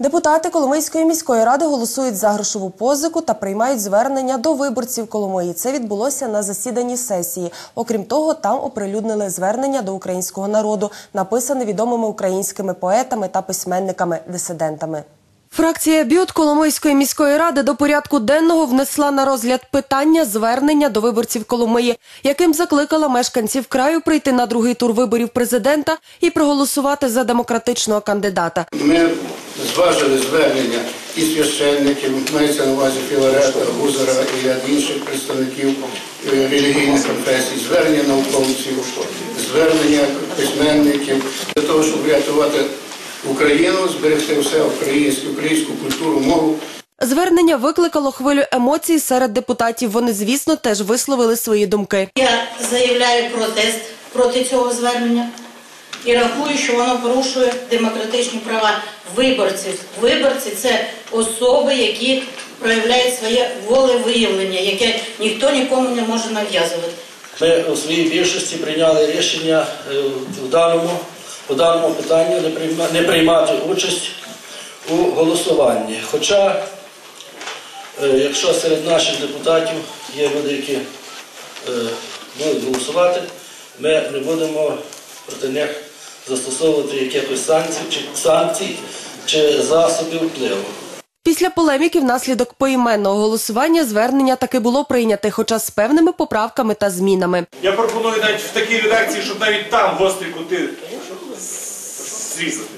Депутати Коломийської міської ради голосують за грошову позику та приймають звернення до виборців Коломиї. Це відбулося на засіданні сесії. Окрім того, там оприлюднили звернення до українського народу, написане відомими українськими поетами та письменниками-дисидентами. Фракція Бют Коломийської міської ради до порядку денного внесла на розгляд питання звернення до виборців Коломиї, яким закликала мешканців краю прийти на другий тур виборів президента і проголосувати за демократичного кандидата. Ми зважили звернення і священників, мається на увазі Філарета, Гузера і ряд інших представників е, релігійних конфесій, звернення науковців, звернення письменників для того, щоб врятувати Україну, зберегти все українське, українську культуру, мову. Звернення викликало хвилю емоцій серед депутатів. Вони, звісно, теж висловили свої думки. Я заявляю протест проти цього звернення і рахую, що воно порушує демократичні права виборців. Виборці це особи, які проявляють своє волевиявлення, яке ніхто нікому не може нав'язувати. Ми у своїй більшості прийняли рішення е, в даному, по даному питанню не, приймати участь у голосуванні. Хоча, е, якщо серед наших депутатів є люди, які е, будуть голосувати, ми не будемо проти них застосовувати якихось санкцій чи, санкцій чи засобів впливу. Після полеміки внаслідок поіменного голосування звернення таки було прийняте, хоча з певними поправками та змінами. Я пропоную навіть в такій редакції, щоб навіть там гострі кути зрізати.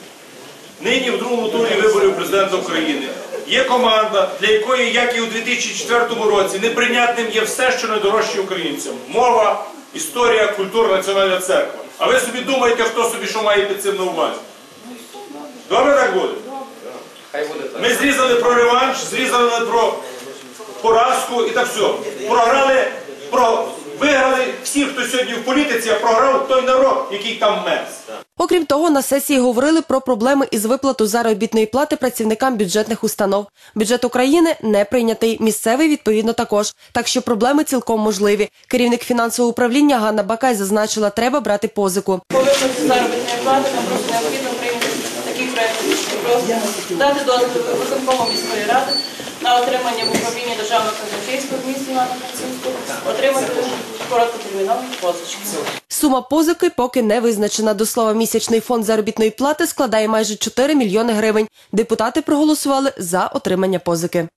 Нині в другому турі виборів президента України є команда, для якої, як і у 2004 році, неприйнятним є все, що найдорожче українцям: мова, історія, культура, національна церква. А ви собі думаєте, хто собі що має під цим на увазі? Добре так буде? Ми зрізали про реванш, зрізали про поразку і так все. Програли, про, виграли всі, хто сьогодні в політиці, а програв той народ, який там мерз. Окрім того, на сесії говорили про проблеми із виплату заробітної плати працівникам бюджетних установ. Бюджет України не прийнятий, місцевий відповідно також. Так що проблеми цілком можливі. Керівник фінансового управління Ганна Бакай зазначила, треба брати позику. По виплаті заробітної плати нам просто необхідно прийняти такий проект. Просто дати дозвіл виконкому міської ради на отримання в управлінні державного казначейства в місті Івано-Франківську, отримати короткотермінові позички. Сума позики поки не визначена. До слова, місячний фонд заробітної плати складає майже 4 мільйони гривень. Депутати проголосували за отримання позики.